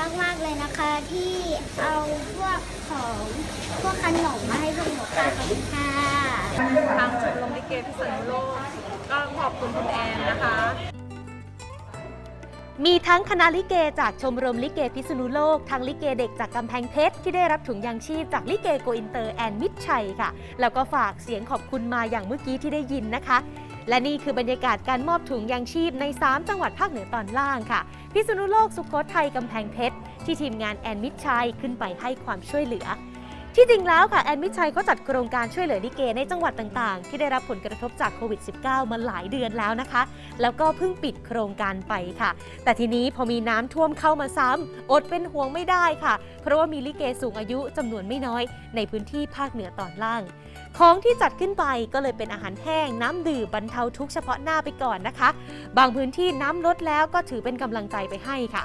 มาก ๆ เลยนะคะ ที่เอาพวกของพวกขนมมาให้พวกหนูค่ะขอบคุณค่ะทางชมรมลิเกพิษณุโลกก็ขอบคุณคุณแอนนะคะ มีทั้งคณะลิเกจากชมรมลิเกพิษณุโลก ทั้งลิเกเด็กจากกำแพงเพชรที่ได้รับถุงยางชีพจากลิเกโกอินเตอร์แอนมิดชัยค่ะ แล้วก็ฝากเสียงขอบคุณมาอย่างเมื่อกี้ที่ได้ยินนะคะ และนี่คือบรรยากาศการมอบถุงยางชีพใน 3 จังหวัดภาคเหนือตอนล่างค่ะ พิษณุโลก สุโขทัยกำแพงเพชร ที่ทีมงานแอนมิดชัยขึ้นไปให้ความช่วยเหลือ ที่จริงแล้วค่ะแอนมิชัยก็จัดโครงการช่วยเหลือลิเกในจังหวัดต่างๆ ที่ได้รับผลกระทบจากโควิด -19 มาหลายเดือนแล้วนะคะ แล้วก็เพิ่งปิดโครงการไปค่ะ แต่ทีนี้พอมีน้ำท่วมเข้ามาซ้ำอดเป็นห่วงไม่ได้ค่ะ เพราะว่ามีลิเกสูงอายุจำนวนไม่น้อย ในพื้นที่ภาคเหนือตอนล่าง ของที่จัดขึ้นไปก็เลยเป็นอาหารแห้ง น้ำดื่มบรรเทาทุกข์เฉพาะหน้าไปก่อนนะคะ บางพื้นที่น้ำลดแล้วก็ถือเป็นกำลังใจไปให้ค่ะ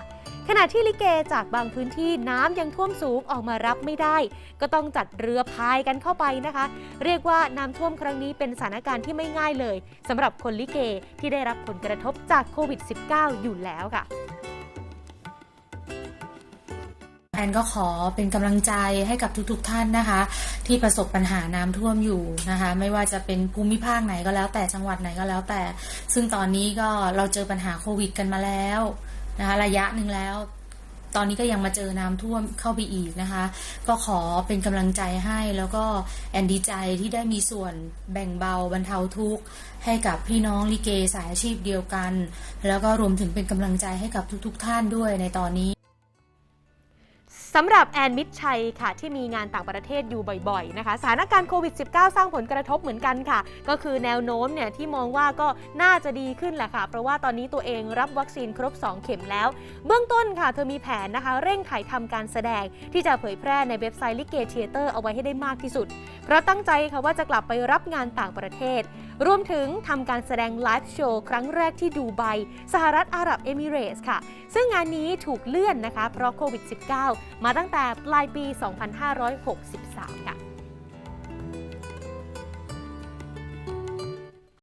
ขณะที่ลิเกจากบางพื้นที่น้ำยังท่วมสูงออกมารับไม่ได้ ก็ต้องจัดเรือพายกันเข้าไปนะคะ เรียกว่าน้ำท่วมครั้งนี้เป็นสถานการณ์ที่ไม่ง่ายเลยสำหรับคนลิเกที่ได้รับผลกระทบจากโควิด -19 อยู่แล้วค่ะแอนก็ขอเป็นกำลังใจให้กับทุกๆท่านนะคะ ที่ประสบปัญหาน้ำท่วมอยู่นะคะ ไม่ว่าจะเป็นภูมิภาคไหนก็แล้วแต่จังหวัดไหนก็แล้วแต่ ซึ่งตอนนี้ก็เราเจอปัญหาโควิดกันมาแล้ว นะคะระยะหนึ่งแล้ว ตอนนี้ก็ยังมาเจอน้ำท่วมเข้าไปอีกนะคะ ก็ขอเป็นกำลังใจให้แล้วก็แอนดีใจที่ได้มีส่วนแบ่งเบาบรรเทาทุกข์ให้กับพี่น้องลิเกสายอาชีพเดียวกัน แล้วก็รวมถึงเป็นกำลังใจให้กับทุก ๆ ท่านด้วยในตอนนี้สำหรับแอนมิดชัยค่ะ ที่มีงานต่างประเทศอยู่บ่อยๆนะคะสถานการณ์โควิด -19 สร้างผลกระทบเหมือนกันค่ะ ก็คือแนวโน้มเนี่ยที่มองว่าก็น่าจะดีขึ้นแหละค่ะ เพราะว่าตอนนี้ตัวเองรับวัคซีนครบ 2 เข็มแล้ว เบื้องต้นค่ะ เธอมีแผนนะคะ เร่งถ่ายทำการแสดง ที่จะเผยแพร่ในเว็บไซต์ลิเกเทเตอร์เอาไว้ให้ได้มากที่สุด เพราะตั้งใจค่ะว่าจะกลับไปรับงานต่างประเทศ รวมถึงทำการแสดงไลฟ์โชว์ครั้งแรกที่ดูไบสหรัฐอาหรับเอมิเรตส์ค่ะ ซึ่งงานนี้ถูกเลื่อนนะคะ เพราะโควิด -19 มาตั้งแต่ปลายปี 2563 ค่ะ